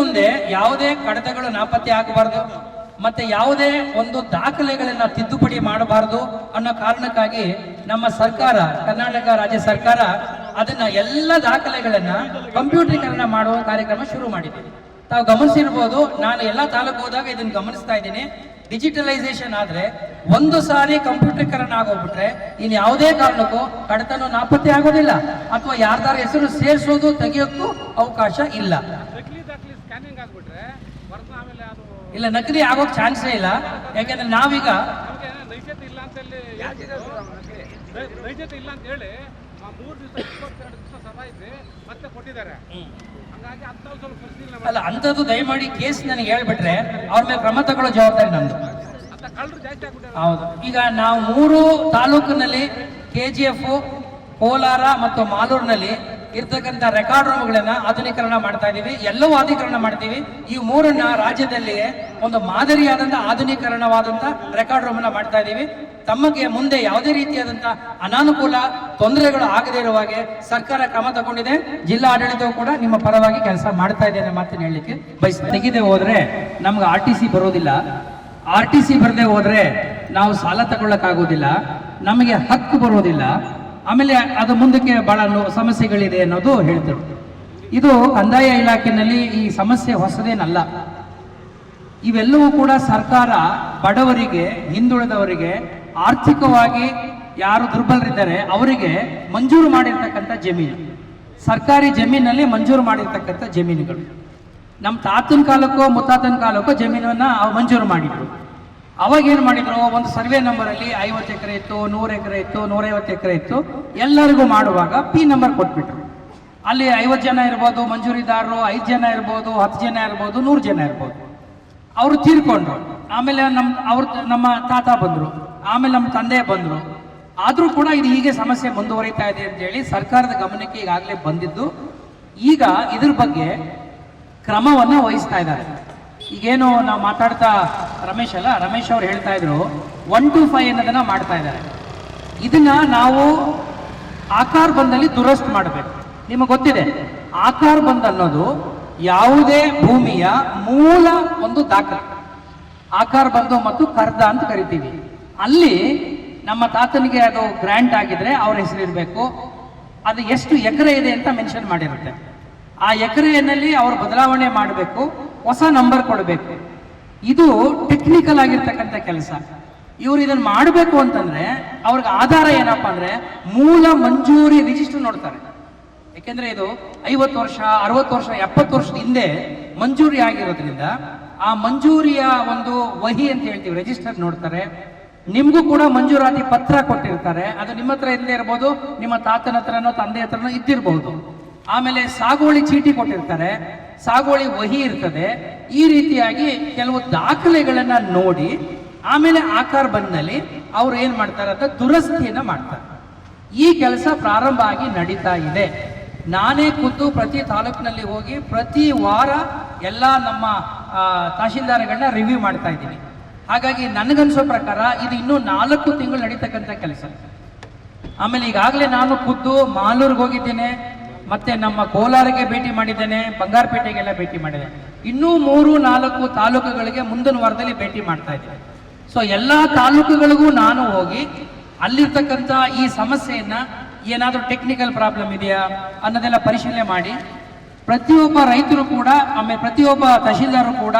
ಮುಂದೆ ಯಾವುದೇ ಕಡತಗಳು ನಾಪತ್ತೆ ಆಗಬಾರದು, ಮತ್ತೆ ಯಾವುದೇ ಒಂದು ದಾಖಲೆಗಳನ್ನ ತಿದ್ದುಪಡಿ ಮಾಡಬಾರದು ಅನ್ನೋ ಕಾರಣಕ್ಕಾಗಿ ನಮ್ಮ ಸರ್ಕಾರ, ಕರ್ನಾಟಕ ರಾಜ್ಯ ಸರ್ಕಾರ ಅದನ್ನ ಎಲ್ಲ ದಾಖಲೆಗಳನ್ನ ಕಂಪ್ಯೂಟರೀಕರಣ ಮಾಡುವ ಕಾರ್ಯಕ್ರಮ ಶುರು ಮಾಡಿದೆ. ತಾವು ಗಮನಿಸಿರ್ಬೋದು, ನಾನು ಎಲ್ಲ ತಾಲೂಕು ಹೋದಾಗ ಇದನ್ನ ಗಮನಿಸ್ತಾ ಇದ್ದೀನಿ. ಡಿಜಿಟಲೈಸೇಷನ್ ಆದ್ರೆ ಒಂದು ಸಾರಿ ಕಂಪ್ಯೂಟರೀಕರಣ ಆಗೋಗ್ಬಿಟ್ರೆ ಇನ್ ಯಾವುದೇ ಕಾರಣಕ್ಕೂ ಕಡತನೂ ನಾಪತ್ತೆ ಆಗೋದಿಲ್ಲ. ಅಥವಾ ಯಾರ್ದಾರ ಹೆಸರು ಸೇರಿಸೋದು, ತೆಗೆಯೋಕ್ಕೂ ಅವಕಾಶ ಇಲ್ಲ. ಇಲ್ಲ ನಕಲಿ ಆಗೋಕ್ ಚಾನ್ಸೇ ಇಲ್ಲ. ಯಾಕಂದ್ರೆ ನಾವೀಗ ನೈಜತೆ ಇಲ್ಲ ಅಂತ ಹೇಳಿ ನೈಜತೆ ಇಲ್ಲ ಅಂತ ಹೇಳಿ ಆ ಮೂರು ದಿವಸ ಇಪ್ಪತ್ತೆರಡು ದಿವಸ ಸಭಾಯಿಸಿ ಮತ್ತೆ ಕೊಟ್ಟಿದ್ದಾರೆ. ಹಂಗಾಗಿ ಅಂತ ಸ್ವಲ್ಪ ಮಾಡಿ ಅಲ್ಲ ಅಂಥದ್ದು ದಯಮಾಡಿ ಕೇಸ್ ನನಗೆ ಹೇಳ್ಬಿಟ್ರೆ ಅವ್ರ ಮೇಲೆ ಕ್ರಮ ತಗೊಳ್ಳೋ ಜವಾಬ್ದಾರಿ ನಮ್ದು. ಅಂತ ಕಳ್ಳರು ಜಾಸ್ತಿ ಆಗ್ಬಿಟ್ಟಾರೆ ಹೌದು. ಈಗ ನಾವು ಮೂರು ತಾಲೂಕಿನಲ್ಲಿ ಕೆ ಜಿ ಎಫ್ ಕೋಲಾರ ಮತ್ತು ಮಾಲೂರಿನಲ್ಲಿ ಇರ್ತಕ್ಕಂಥ ರೆಕಾರ್ಡ್ ರೂಮ್ಗಳನ್ನ ಆಧುನೀಕರಣ ಮಾಡ್ತಾ ಇದೀವಿ. ಎಲ್ಲವೂ ಆಧುನೀಕರಣ ಮಾಡ್ತೀವಿ. ಈ ಮೂರನ್ನ ರಾಜ್ಯದಲ್ಲಿಯೇ ಒಂದು ಮಾದರಿಯಾದಂಥ ಆಧುನೀಕರಣವಾದಂಥ ರೆಕಾರ್ಡ್ ರೂಮನ್ನ ಮಾಡ್ತಾ ಇದೀವಿ. ತಮಗೆ ಮುಂದೆ ಯಾವುದೇ ರೀತಿಯಾದಂಥ ಅನಾನುಕೂಲ ತೊಂದರೆಗಳು ಆಗದೇ ಇರುವ ಹಾಗೆ ಸರ್ಕಾರ ಕ್ರಮ ತಗೊಂಡಿದೆ. ಜಿಲ್ಲಾ ಆಡಳಿತವು ಕೂಡ ನಿಮ್ಮ ಪರವಾಗಿ ಕೆಲಸ ಮಾಡ್ತಾ ಇದೆ ಅನ್ನೋ ಮಾತನ್ನು ಹೇಳಲಿಕ್ಕೆ ಬಯಸ್ತೇನೆ. ತೆಗೆದೇ ಹೋದ್ರೆ ನಮ್ಗೆ ಆರ್ ಟಿ ಸಿ ಬರೋದಿಲ್ಲ. ಆರ್ ಟಿ ಸಿ ಬರದೆ ಹೋದ್ರೆ ನಾವು ಸಾಲ ತಗೊಳ್ಳಕ್ಕಾಗೋದಿಲ್ಲ. ನಮಗೆ ಹಕ್ಕು ಬರೋದಿಲ್ಲ. ಆಮೇಲೆ ಅದು ಮುಂದಕ್ಕೆ ನೋ- ಸಮಸ್ಯೆಗಳಿದೆ ಅನ್ನೋದು ಹೇಳಿದರು ಇದು ಕಂದಾಯ ಇಲಾಖೆಯಲ್ಲಿ ಈ ಸಮಸ್ಯೆ ಹೊಸದೇನಲ್ಲ. ಇವೆಲ್ಲವೂ ಕೂಡ ಸರ್ಕಾರ ಬಡವರಿಗೆ, ಹಿಂದುಳಿದವರಿಗೆ, ಆರ್ಥಿಕವಾಗಿ ಯಾರು ದುರ್ಬಲರಿದ್ದಾರೆ ಅವರಿಗೆ ಮಂಜೂರು ಮಾಡಿರ್ತಕ್ಕಂಥ ಜಮೀನು. ಸರ್ಕಾರಿ ಜಮೀನಲ್ಲಿ ಮಂಜೂರು ಮಾಡಿರ್ತಕ್ಕಂಥ ಜಮೀನುಗಳು. ನಮ್ಮ ತಾತನ ಕಾಲಕ್ಕೋ, ಮುತ್ತಾತನ ಕಾಲಕ್ಕೋ ಜಮೀನನ್ನು ಮಂಜೂರು ಮಾಡಿದ್ರು. ಅವಾಗ ಏನು ಮಾಡಿದ್ರು? ಒಂದು ಸರ್ವೆ ನಂಬರಲ್ಲಿ ಐವತ್ತು ಎಕರೆ ಇತ್ತು, ನೂರು ಎಕರೆ ಇತ್ತು, ನೂರೈವತ್ತು ಎಕರೆ ಇತ್ತು. ಎಲ್ಲರಿಗೂ ಮಾಡುವಾಗ ಪಿ ನಂಬರ್ ಕೊಟ್ಬಿಟ್ರು. ಅಲ್ಲಿ ಐವತ್ತು ಜನ ಇರ್ಬೋದು, ಮಂಜೂರಿದಾರರು ಐದು ಜನ ಇರ್ಬೋದು, ಹತ್ತು ಜನ ಇರ್ಬೋದು, ನೂರು ಜನ ಇರ್ಬೋದು. ಅವರು ತೀರ್ಕೊಂಡ್ರು. ಆಮೇಲೆ ನಮ್ಮ ಅವ್ರ, ನಮ್ಮ ತಾತ ಬಂದರು. ಆಮೇಲೆ ನಮ್ಮ ತಂದೆ ಬಂದರು. ಆದರೂ ಕೂಡ ಇದು ಹೀಗೆ ಸಮಸ್ಯೆ ಮುಂದುವರಿತಾ ಇದೆ ಅಂತೇಳಿ ಸರ್ಕಾರದ ಗಮನಕ್ಕೆ ಈಗಾಗಲೇ ಬಂದಿದ್ದು. ಈಗ ಇದ್ರ ಬಗ್ಗೆ ಕ್ರಮವನ್ನು ವಹಿಸ್ತಾ ಇದ್ದಾರೆ. ಈಗೇನು ನಾವು ಮಾತಾಡ್ತಾ ರಮೇಶ್ ಅಲ್ಲ, ರಮೇಶ್ ಅವ್ರು ಹೇಳ್ತಾ ಇದ್ರು ಒನ್ ಟು ಫೈವ್ ಅನ್ನೋದನ್ನ ಮಾಡ್ತಾ ಇದ್ದಾರೆ. ಇದನ್ನ ನಾವು ಆಕಾರ ಬಂದಲ್ಲಿ ದುರಸ್ತ್ ಮಾಡಬೇಕು. ನಿಮಗೆ ಗೊತ್ತಿದೆ, ಆಕಾರ ಬಂದ್ ಅನ್ನೋದು ಯಾವುದೇ ಭೂಮಿಯ ಮೂಲ ಒಂದು ದಾಖಲೆ. ಆಕಾರ ಬಂದು ಮತ್ತು ಕರ್ದ ಅಂತ ಕರಿತೀವಿ. ಅಲ್ಲಿ ನಮ್ಮ ತಾತನಿಗೆ ಅದು ಗ್ರ್ಯಾಂಟ್ ಆಗಿದ್ರೆ ಅವ್ರ ಹೆಸರಿರಬೇಕು ಅದು ಎಷ್ಟು ಎಕರೆ ಇದೆ ಅಂತ ಮೆನ್ಷನ್ ಮಾಡಿರುತ್ತೆ. ಆ ಎಕರೆಯಲ್ಲಿ ಅವರು ಬದಲಾವಣೆ ಮಾಡಬೇಕು. ಹೊಸ ನಂಬರ್ ಕೊಡಬೇಕು. ಇದು ಟೆಕ್ನಿಕಲ್ ಆಗಿರ್ತಕ್ಕಂಥ ಕೆಲಸ. ಇವರು ಇದನ್ನ ಮಾಡಬೇಕು ಅಂತಂದ್ರೆ ಅವ್ರಿಗೆ ಆಧಾರ ಏನಪ್ಪಾ ಅಂದ್ರೆ ಮೂಲ ಮಂಜೂರಿ ರಿಜಿಸ್ಟರ್ ನೋಡ್ತಾರೆ. ಯಾಕೆಂದ್ರೆ ಇದು ಐವತ್ತು ವರ್ಷ, ಅರವತ್ತು ವರ್ಷ, ಎಪ್ಪತ್ತು ವರ್ಷದ ಹಿಂದೆ ಮಂಜೂರಿ ಆಗಿರೋದ್ರಿಂದ ಆ ಮಂಜೂರಿಯ ಒಂದು ವಹಿ ಅಂತ ಹೇಳ್ತೀವಿ ರಿಜಿಸ್ಟರ್ ನೋಡ್ತಾರೆ. ನಿಮ್ಗೂ ಕೂಡ ಮಂಜೂರಾತಿ ಪತ್ರ ಕೊಟ್ಟಿರ್ತಾರೆ. ಅದು ನಿಮ್ಮ ಹತ್ರ ಇಲ್ಲದೆ ಇರ್ಬೋದು, ನಿಮ್ಮ ತಾತನ ಹತ್ರನೋ ತಂದೆ ಹತ್ರನೋ ಇದ್ದಿರಬಹುದು ಆಮೇಲೆ ಸಾಗುವಳಿ ಚೀಟಿ ಕೊಟ್ಟಿರ್ತಾರೆ. ಸಾಗುವಳಿ ವಹಿ ಇರ್ತದೆ. ಈ ರೀತಿಯಾಗಿ ಕೆಲವು ದಾಖಲೆಗಳನ್ನು ನೋಡಿ, ಆಮೇಲೆ ಆಕಾರ ಬಂದಲ್ಲಿ ಅವ್ರು ಏನು ಮಾಡ್ತಾರೆ ಅಂತ ದುರಸ್ತಿಯನ್ನ ಮಾಡ್ತಾರೆ. ಈ ಕೆಲಸ ಪ್ರಾರಂಭ ಆಗಿ ನಡೀತಾ ಇದೆ. ನಾನೇ ಖುದ್ದು ಪ್ರತಿ ತಾಲೂಕಿನಲ್ಲಿ ಹೋಗಿ ಪ್ರತಿ ವಾರ ಎಲ್ಲ ನಮ್ಮ ತಹಶೀಲ್ದಾರ್ಗಳನ್ನ ರಿವ್ಯೂ ಮಾಡ್ತಾ ಇದ್ದೀನಿ. ಹಾಗಾಗಿ ನನಗನ್ಸೋ ಪ್ರಕಾರ ಇದು ಇನ್ನೂ ನಾಲ್ಕು ತಿಂಗಳು ನಡೀತಕ್ಕಂಥ ಕೆಲಸ. ಆಮೇಲೆ ಈಗಾಗಲೇ ನಾನು ಖುದ್ದು ಮಾಲೂರಿಗೆ ಹೋಗಿದ್ದೇನೆ. ಮತ್ತೆ ನಮ್ಮ ಕೋಲಾರಕ್ಕೆ ಭೇಟಿ ಮಾಡಿದ್ದೇನೆ, ಬಂಗಾರಪೇಟೆಗೆಲ್ಲ ಭೇಟಿ ಮಾಡಿದೆ ಇನ್ನೂ ಮೂರು, ನಾಲ್ಕು ತಾಲೂಕುಗಳಿಗೆ ಮುಂದಿನ ವಾರದಲ್ಲಿ ಭೇಟಿ ಮಾಡ್ತಾ ಇದ್ದೇನೆ. ಸೊ ಎಲ್ಲ ತಾಲೂಕುಗಳಿಗೂ ನಾನು ಹೋಗಿ ಅಲ್ಲಿರ್ತಕ್ಕಂಥ ಈ ಸಮಸ್ಯೆಯನ್ನ ಏನಾದರೂ ಟೆಕ್ನಿಕಲ್ ಪ್ರಾಬ್ಲಮ್ ಇದೆಯಾ ಅನ್ನೋದೆಲ್ಲ ಪರಿಶೀಲನೆ ಮಾಡಿ, ಪ್ರತಿಯೊಬ್ಬ ರೈತರು ಕೂಡ, ಆಮೇಲೆ ಪ್ರತಿಯೊಬ್ಬ ತಹಶೀಲ್ದಾರು ಕೂಡ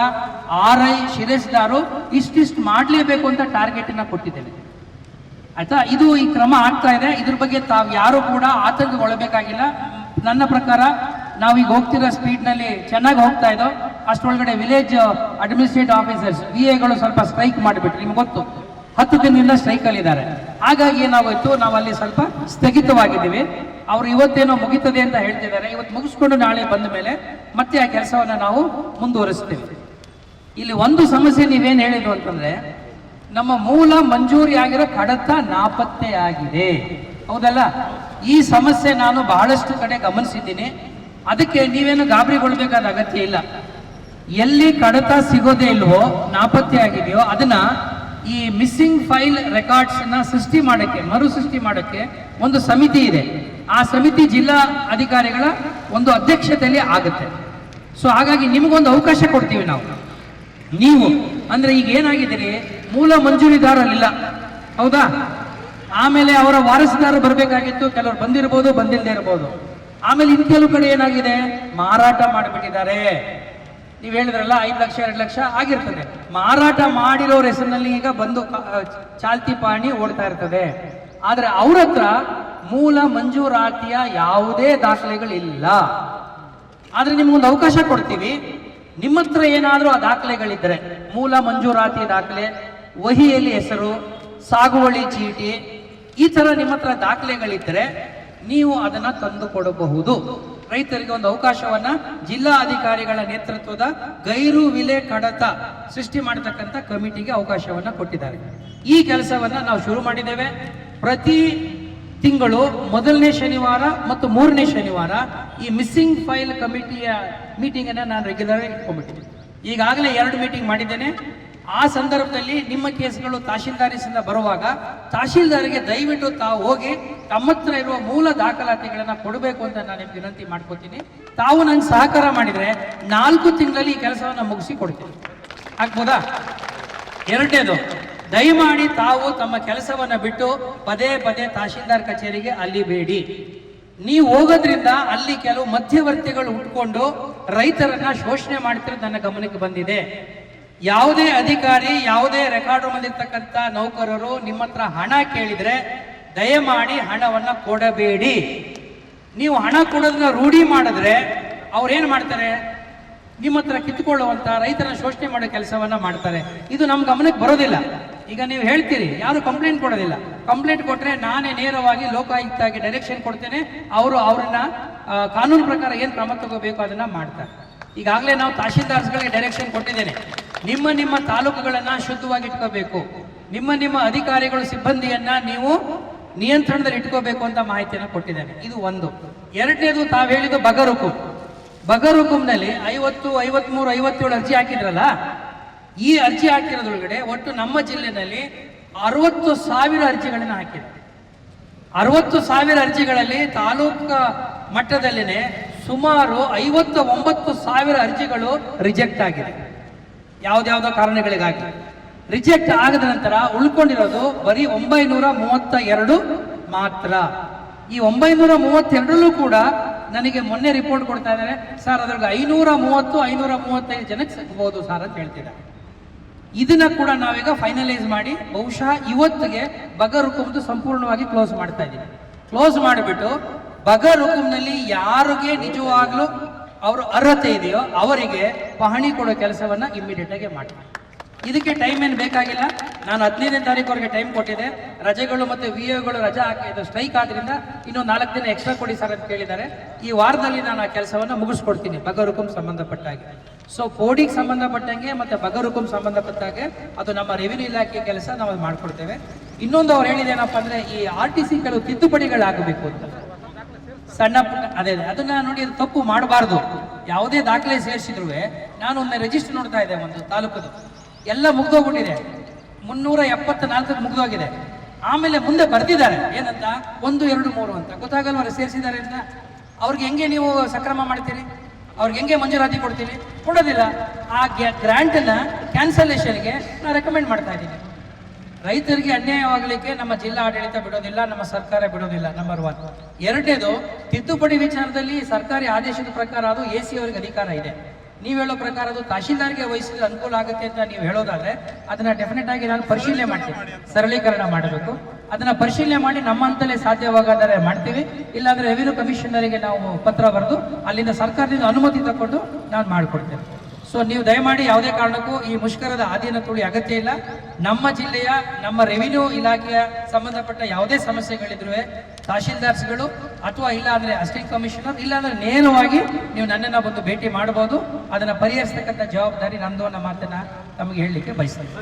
ಆರ್ ಐ ಶಿರಸ್ದಾರು ಇಷ್ಟಿಷ್ಟು ಮಾಡಲೇಬೇಕು ಅಂತ ಟಾರ್ಗೆಟ್ ಅನ್ನ ಕೊಟ್ಟಿದ್ದೇನೆ. ಆಯ್ತಾ? ಇದು ಈ ಕ್ರಮ ಆಗ್ತಾ ಇದೆ. ಇದ್ರ ಬಗ್ಗೆ ತಾವು ಯಾರು ಕೂಡ ಆತಂಕಗೊಳ್ಳಬೇಕಾಗಿಲ್ಲ ನನ್ನ ಪ್ರಕಾರ ನಾವೀಗ ಹೋಗ್ತಿರೋ ಸ್ಪೀಡ್ನಲ್ಲಿ ಚೆನ್ನಾಗಿ ಹೋಗ್ತಾ ಇದ್ದೋ, ಅಷ್ಟರೊಳಗಡೆ ವಿಲೇಜ್ ಅಡ್ಮಿನಿಸ್ಟ್ರೇಟಿವ್ ಆಫೀಸರ್ಸ್ ವಿ ಎಗಳು ಸ್ವಲ್ಪ ಸ್ಟ್ರೈಕ್ ಮಾಡಿಬಿಟ್ರು, ನಿಮ್ಗೆ ಗೊತ್ತು. ಹತ್ತು ದಿನದಿಂದ ಸ್ಟ್ರೈಕಲ್ಲಿ ಇದ್ದಾರೆ ಹಾಗಾಗಿ ಏನಾಗೋಯ್ತು ನಾವು ಅಲ್ಲಿ ಸ್ವಲ್ಪ ಸ್ಥಗಿತವಾಗಿದ್ದೀವಿ. ಅವ್ರು ಇವತ್ತೇನೋ ಮುಗಿತದೆ ಅಂತ ಹೇಳ್ತಿದ್ದಾರೆ. ಇವತ್ತು ಮುಗಿಸ್ಕೊಂಡು ನಾಳೆ ಬಂದ ಮೇಲೆ ಮತ್ತೆ ಆ ಕೆಲಸವನ್ನು ನಾವು ಮುಂದುವರಿಸ್ತೇವೆ. ಇಲ್ಲಿ ಒಂದು ಸಮಸ್ಯೆ ನೀವೇನು ಹೇಳಿದ್ರು ಅಂತಂದ್ರೆ, ನಮ್ಮ ಮೂಲ ಮಂಜೂರಿ ಆಗಿರೋ ಕಡತ ನಾಪತ್ತೆಯಾಗಿದೆ ಹೌದಲ್ಲ? ಈ ಸಮಸ್ಯೆ ನಾನು ಬಹಳಷ್ಟು ಕಡೆ ಗಮನಿಸಿದ್ದೀನಿ. ಅದಕ್ಕೆ ನೀವೇನು ಗಾಬರಿಗೊಳ್ಬೇಕಾದ ಅಗತ್ಯ ಇಲ್ಲ. ಎಲ್ಲಿ ಕಡತ ಸಿಗೋದೇ ಇಲ್ವೋ, ನಾಪತ್ತೆ ಆಗಿದೆಯೋ, ಅದನ್ನ ಈ ಮಿಸ್ಸಿಂಗ್ ಫೈಲ್ ರೆಕಾರ್ಡ್ಸ್ನ ಸೃಷ್ಟಿ ಮಾಡಕ್ಕೆ, ಮರು ಸೃಷ್ಟಿ ಮಾಡಕ್ಕೆ ಒಂದು ಸಮಿತಿ ಇದೆ. ಆ ಸಮಿತಿ ಜಿಲ್ಲಾ ಅಧಿಕಾರಿಗಳ ಒಂದು ಅಧ್ಯಕ್ಷತೆಯಲ್ಲಿ ಆಗುತ್ತೆ. ಸೊ, ಹಾಗಾಗಿ ನಿಮಗೊಂದು ಅವಕಾಶ ಕೊಡ್ತೀವಿ ನಾವು. ನೀವು, ಅಂದ್ರೆ ಈಗ ಏನಾಗಿದ್ದೀರಿ? ಮೂಲ ಮಂಜೂರಿದಾರರಿಲ್ಲ. ಹೌದಾ? ಆಮೇಲೆ ಅವರ ವಾರಸುದಾರರು ಬರಬೇಕಾಗಿತ್ತು. ಕೆಲವರು ಬಂದಿರಬಹುದು ಬಂದಿಲ್ಲದೆ ಇರಬಹುದು ಆಮೇಲೆ ಇನ್ ಕೆಲವು ಕಡೆ ಏನಾಗಿದೆ? ಮಾರಾಟ ಮಾಡಿಬಿಟ್ಟಿದ್ದಾರೆ. ನೀವು ಹೇಳಿದ್ರಲ್ಲ, ಐದು ಲಕ್ಷ, ಎರಡು ಲಕ್ಷ ಆಗಿರ್ತದೆ. ಮಾರಾಟ ಮಾಡಿರೋರ ಹೆಸರಿನಲ್ಲಿ ಈಗ ಬಂದು ಚಾಲ್ತಿ ಪಾಣಿ ಓಡ್ತಾ ಇರ್ತದೆ. ಆದರೆ ಅವ್ರ ಹತ್ರ ಮೂಲ ಮಂಜೂರಾತಿಯ ಯಾವುದೇ ದಾಖಲೆಗಳಿಲ್ಲ. ಆದರೆ ನಿಮ್ಗೊಂದು ಅವಕಾಶ ಕೊಡ್ತೀವಿ. ನಿಮ್ಮ ಹತ್ರ ಏನಾದರೂ ಆ ದಾಖಲೆಗಳಿದ್ರೆ, ಮೂಲ ಮಂಜೂರಾತಿ ದಾಖಲೆ, ವಹಿಯಲ್ಲಿ ಹೆಸರು, ಸಾಗುವಳಿ ಚೀಟಿ ಈ ತರ ನಿಮ್ಮ ಹತ್ರ ದಾಖಲೆಗಳಿದ್ದರೆ ನೀವು ಅದನ್ನ ತಂದು ಕೊಡಬಹುದು. ರೈತರಿಗೆ ಒಂದು ಅವಕಾಶವನ್ನ ಜಿಲ್ಲಾ ಅಧಿಕಾರಿಗಳ ನೇತೃತ್ವದ ಗೈರು ವಿಲೆ ಕಡತ ಸೃಷ್ಟಿ ಮಾಡತಕ್ಕಂತ ಕಮಿಟಿಗೆ ಅವಕಾಶವನ್ನ ಕೊಟ್ಟಿದ್ದಾರೆ. ಈ ಕೆಲಸವನ್ನ ನಾವು ಶುರು ಮಾಡಿದ್ದೇವೆ. ಪ್ರತಿ ತಿಂಗಳು ಮೊದಲನೇ ಶನಿವಾರ ಮತ್ತು ಮೂರನೇ ಶನಿವಾರ ಈ ಮಿಸ್ಸಿಂಗ್ ಫೈಲ್ ಕಮಿಟಿಯ ಮೀಟಿಂಗ್ ಅನ್ನ ನಾನು ರೆಗ್ಯುಲರ್ ಇಟ್ಕೊಂಡ್ಬಿಟ್ಟಿದ್ದೀನಿ. ಈಗಾಗಲೇ ಎರಡು ಮೀಟಿಂಗ್ ಮಾಡಿದ್ದೇನೆ. ಆ ಸಂದರ್ಭದಲ್ಲಿ ನಿಮ್ಮ ಕೇಸ್ಗಳು ತಹಶೀಲ್ದಾರಿಸಿಂದ ಬರುವಾಗ ತಹಶೀಲ್ದಾರಿಗೆ ದಯವಿಟ್ಟು ತಾವು ಹೋಗಿ ತಮ್ಮ ಹತ್ರ ಇರುವ ಮೂಲ ದಾಖಲಾತಿಗಳನ್ನು ಕೊಡಬೇಕು ಅಂತ ನಾನು ನಿಮ್ಗೆ ವಿನಂತಿ ಮಾಡ್ಕೋತೀನಿ. ತಾವು ನಂಗೆ ಸಹಕಾರ ಮಾಡಿದ್ರೆ ನಾಲ್ಕು ತಿಂಗಳಲ್ಲಿ ಈ ಕೆಲಸವನ್ನ ಮುಗಿಸಿ ಕೊಡ್ತೀನಿ. ಆಗ್ಬೋದಾ? ಎರಡನೇದು, ದಯಮಾಡಿ ತಾವು ತಮ್ಮ ಕೆಲಸವನ್ನ ಬಿಟ್ಟು ಪದೇ ಪದೇ ತಹಶೀಲ್ದಾರ್ ಕಚೇರಿಗೆ ಅಲ್ಲಿ ಬೇಡಿ. ನೀವು ಹೋಗೋದ್ರಿಂದ ಅಲ್ಲಿ ಕೆಲವು ಮಧ್ಯವರ್ತಿಗಳು ಉಟ್ಕೊಂಡು ರೈತರನ್ನ ಶೋಷಣೆ ಮಾಡ್ತಿರೋದು ನನ್ನ ಗಮನಕ್ಕೆ ಬಂದಿದೆ. ಯಾವುದೇ ಅಧಿಕಾರಿ, ಯಾವುದೇ ರೆಕಾರ್ಡ್ ಬಂದಿರ್ತಕ್ಕಂಥ ನೌಕರರು ನಿಮ್ಮ ಹತ್ರ ಹಣ ಕೇಳಿದ್ರೆ ದಯಮಾಡಿ ಹಣವನ್ನ ಕೊಡಬೇಡಿ. ನೀವು ಹಣ ಕೊಡೋದನ್ನ ರೂಢಿ ಮಾಡಿದ್ರೆ ಏನು ಮಾಡ್ತಾರೆ? ನಿಮ್ಮ ಹತ್ರ ಕಿತ್ಕೊಳ್ಳುವಂಥ ರೈತರ ಶೋಷಣೆ ಮಾಡೋ ಕೆಲಸವನ್ನ ಮಾಡ್ತಾರೆ. ಇದು ನಮ್ಮ ಗಮನಕ್ಕೆ ಬರೋದಿಲ್ಲ. ಈಗ ನೀವು ಹೇಳ್ತೀರಿ, ಯಾರು ಕಂಪ್ಲೇಂಟ್ ಕೊಡೋದಿಲ್ಲ. ಕಂಪ್ಲೇಂಟ್ ಕೊಟ್ಟರೆ ನಾನೇ ನೇರವಾಗಿ ಲೋಕಾಯುಕ್ತ ಆಗಿ ಡೈರೆಕ್ಷನ್ ಕೊಡ್ತೇನೆ. ಅವರು ಅವ್ರನ್ನ ಕಾನೂನು ಪ್ರಕಾರ ಏನು ಕ್ರಮ ತಗೋಬೇಕು ಅದನ್ನ ಮಾಡ್ತಾರೆ. ಈಗಾಗಲೇ ನಾವು ತಹಶೀಲ್ದಾರ್ಸ್ಗಳಿಗೆ ಡೈರೆಕ್ಷನ್ ಕೊಟ್ಟಿದ್ದೇನೆ. ನಿಮ್ಮ ನಿಮ್ಮ ತಾಲೂಕುಗಳನ್ನು ಶುದ್ಧವಾಗಿಟ್ಕೋಬೇಕು. ನಿಮ್ಮ ನಿಮ್ಮ ಅಧಿಕಾರಿಗಳು, ಸಿಬ್ಬಂದಿಯನ್ನ ನೀವು ನಿಯಂತ್ರಣದಲ್ಲಿ ಇಟ್ಕೋಬೇಕು ಅಂತ ಮಾಹಿತಿಯನ್ನು ಕೊಟ್ಟಿದ್ದಾರೆ ಇದು ಒಂದು. ಎರಡನೇದು ತಾವು ಹೇಳಿದ್ದು ಬಗರುಕು. ಬಗರುಕುಂನಲ್ಲಿ ಐವತ್ತು, ಐವತ್ಮೂರು, ಐವತ್ತೇಳು ಅರ್ಜಿ ಹಾಕಿದ್ರಲ್ಲ, ಈ ಅರ್ಜಿ ಹಾಕಿರೋದ್ರೊಳಗಡೆ ಒಟ್ಟು ನಮ್ಮ ಜಿಲ್ಲೆನಲ್ಲಿ ಅರವತ್ತು ಸಾವಿರ ಅರ್ಜಿಗಳನ್ನು ಹಾಕಿದೆ. ಅರವತ್ತು ಸಾವಿರ ಅರ್ಜಿಗಳಲ್ಲಿ ತಾಲೂಕು ಮಟ್ಟದಲ್ಲಿನೇ ಸುಮಾರು ಐವತ್ತ ಒಂಬತ್ತು ಸಾವಿರ ಅರ್ಜಿಗಳು ರಿಜೆಕ್ಟ್ ಆಗಿದೆ. ಯಾವ್ದ್ಯಾವ್ದೋ ಕಾರಣಗಳಿಗಾಗಿ. ರಿಜೆಕ್ಟ್ ಆಗದ ನಂತರ ಉಳ್ಕೊಂಡಿರೋದು ಬರೀ ಒಂಬೈನೂರ ಮೂವತ್ತ ಎರಡು ಮಾತ್ರ. ಈ ಒಂಬೈನೂರ ಮೂವತ್ತೆರಡರಲ್ಲೂ ಕೂಡ ನನಗೆ ಮೊನ್ನೆ ರಿಪೋರ್ಟ್ ಕೊಡ್ತಾ ಇದ್ದಾರೆ, ಸರ್ ಅದ್ರಾಗ ಐನೂರ ಮೂವತ್ತು, ಐನೂರ ಮೂವತ್ತೈದು ಜನಕ್ಕೆ ಸಿಗ್ಬೋದು ಸರ್, ಅಂತ ಹೇಳ್ತಿದ್ದಾರೆ. ಇದನ್ನ ಕೂಡ ನಾವೀಗ ಫೈನಲೈಸ್ ಮಾಡಿ ಬಹುಶಃ ಇವತ್ತಿಗೆ ಬಗರುಕುಂದು ಸಂಪೂರ್ಣವಾಗಿ ಕ್ಲೋಸ್ ಮಾಡ್ತಾ ಇದ್ದೀವಿ. ಕ್ಲೋಸ್ ಮಾಡಿಬಿಟ್ಟು ಬಗರುಕುಂನಲ್ಲಿ ಯಾರಿಗೆ ನಿಜವಾಗ್ಲೂ ಅವರು ಅರ್ಹತೆ ಇದೆಯೋ ಅವರಿಗೆ ಪಹಣಿ ಕೊಡೋ ಕೆಲಸವನ್ನ ಇಮ್ಮಿಡಿಯೇಟಾಗಿ ಆಗಿ ಮಾಡ್ತಾರೆ ಇದಕ್ಕೆ ಟೈಮ್ ಏನು ಬೇಕಾಗಿಲ್ಲ. ನಾನು ಹದಿನೈದನೇ ತಾರೀಕುವರೆಗೆ ಟೈಮ್ ಕೊಟ್ಟಿದ್ದೆ. ರಜೆಗಳು ಮತ್ತು ವಿ ಎಗಳು ರಜೆ ಹಾಕಿದ್ದು ಸ್ಟ್ರೈಕ್ ಆದ್ರಿಂದ ಇನ್ನೂ ನಾಲ್ಕು ದಿನ ಎಕ್ಸ್ಟ್ರಾ ಕೊಡಿ ಸರ್ ಅಂತ ಕೇಳಿದ್ದಾರೆ. ಈ ವಾರದಲ್ಲಿ ನಾನು ಆ ಕೆಲಸವನ್ನು ಮುಗಿಸ್ಕೊಡ್ತೀನಿ ಬಗರುಕುಂ ಸಂಬಂಧಪಟ್ಟಾಗೆ. ಸೊ ಫೋಡಿಗೆ ಸಂಬಂಧಪಟ್ಟಂಗೆ ಮತ್ತೆ ಬಗರುಕುಂ ಸಂಬಂಧಪಟ್ಟಾಗೆ ಅದು ನಮ್ಮ ರೆವಿನ್ಯೂ ಇಲಾಖೆ ಕೆಲಸ ನಾವು ಮಾಡ್ಕೊಡ್ತೇವೆ. ಇನ್ನೊಂದು ಅವ್ರು ಹೇಳಿದೇನಪ್ಪ ಅಂದ್ರೆ ಈ ಆರ್ ಟಿ ಸಿ ಕೆಲವು ತಿದ್ದುಪಡಿಗಳಾಗಬೇಕು ಅಂತ. ಸಣ್ಣ ಪುಟ್ಟ ಅದೇ ಅದೇ. ಅದನ್ನ ನೋಡಿ ಅದು ತಪ್ಪು ಮಾಡಬಾರ್ದು. ಯಾವುದೇ ದಾಖಲೆ ಸೇರಿಸಿದ್ರು ನಾನು ಒಮ್ಮೆ ರಿಜಿಸ್ಟರ್ ನೋಡ್ತಾ ಇದ್ದೆ ಒಂದು ತಾಲೂಕದು. ಎಲ್ಲ ಮುಗ್ದೋಗ್ಬಿಟ್ಟಿದೆ. ಮುನ್ನೂರ ಎಪ್ಪತ್ತ ನಾಲ್ಕಕ್ಕೆ ಮುಗ್ದೋಗಿದೆ. ಆಮೇಲೆ ಮುಂದೆ ಬರ್ತಿದ್ದಾರೆ ಏನಂತ? ಒಂದು, ಎರಡು, ಮೂರು ಅಂತ. ಗೊತ್ತಾಗಲ್ವರ ಸೇರಿಸಿದ್ದಾರೆ ಅಂತ? ಅವ್ರಿಗೆ ಹೆಂಗೆ ನೀವು ಸಕ್ರಮ ಮಾಡ್ತೀರಿ? ಅವ್ರಿಗೆ ಹೆಂಗೆ ಮಂಜೂರಾತಿ ಕೊಡ್ತೀರಿ? ಕೊಡೋದಿಲ್ಲ. ಆ ಗ್ರ್ಯಾಂಟನ್ನು ಕ್ಯಾನ್ಸಲೇಷನ್ಗೆ ನಾನು ರೆಕಮೆಂಡ್ ಮಾಡ್ತಾ ಇದ್ದೀನಿ. ರೈತರಿಗೆ ಅನ್ಯಾಯವಾಗಲಿಕ್ಕೆ ನಮ್ಮ ಜಿಲ್ಲಾ ಆಡಳಿತ ಬಿಡೋದಿಲ್ಲ ನಮ್ಮ ಸರ್ಕಾರ ಬಿಡೋದಿಲ್ಲ ನಂಬರ್ ಒನ್ ಎರಡನೇದು ತಿದ್ದುಪಡಿ ವಿಚಾರದಲ್ಲಿ ಸರ್ಕಾರಿ ಆದೇಶದ ಪ್ರಕಾರ ಅದು ಎ ಸಿ ಅವರಿಗೆ ಅಧಿಕಾರ ಇದೆ. ನೀವು ಹೇಳೋ ಪ್ರಕಾರ ಅದು ತಹಶೀಲ್ದಾರ್ಗೆ ವಹಿಸಿದ್ರೆ ಅನುಕೂಲ ಆಗುತ್ತೆ ಅಂತ ನೀವು ಹೇಳೋದಾದ್ರೆ ಅದನ್ನ ಡೆಫಿನೆಟ್ ಆಗಿ ನಾನು ಪರಿಶೀಲನೆ ಮಾಡ್ತೀನಿ. ಸರಳೀಕರಣ ಮಾಡಬೇಕು. ಅದನ್ನ ಪರಿಶೀಲನೆ ಮಾಡಿ ನಮ್ಮಂತಲೇ ಸಾಧ್ಯವಾಗದರೆ ಸಾಧ್ಯವಾಗಾದರೆ ಮಾಡ್ತೀವಿ. ಇಲ್ಲಾಂದ್ರೆ ರೆವಿನ್ಯೂ ಕಮಿಷನರಿಗೆ ನಾವು ಪತ್ರ ಬರೆದು ಅಲ್ಲಿಂದ ಸರ್ಕಾರದಿಂದ ಅನುಮತಿ ತಗೊಂಡು ನಾನು ಮಾಡಿಕೊಡ್ತೇನೆ. ಸೊ ನೀವು ದಯಮಾಡಿ ಯಾವುದೇ ಕಾರಣಕ್ಕೂ ಈ ಮುಷ್ಕರದ ಆಧೀನ ತುಳಿ ಅಗತ್ಯ ಇಲ್ಲ. ನಮ್ಮ ಜಿಲ್ಲೆಯ, ನಮ್ಮ ರೆವಿನ್ಯೂ ಇಲಾಖೆಯ ಸಂಬಂಧಪಟ್ಟ ಯಾವುದೇ ಸಮಸ್ಯೆಗಳಿದ್ರು ತಹಶೀಲ್ದಾರ್ಸ್ಗಳು ಅಥವಾ ಇಲ್ಲ ಅಂದ್ರೆ ಅಸಿಸ್ಟೆಂಟ್ ಕಮಿಷನರ್, ಇಲ್ಲ ಅಂದ್ರೆ ನೇರವಾಗಿ ನೀವು ನನ್ನನ್ನ ಬಂದು ಭೇಟಿ ಮಾಡಬಹುದು. ಅದನ್ನ ಪರಿಹರಿಸತಕ್ಕಂಥ ಜವಾಬ್ದಾರಿ ನಂದು ಅನ್ನೋ ಮಾತನ್ನ ತಮಗೆ ಹೇಳಲಿಕ್ಕೆ ಬಯಸ್ತೇನೆ.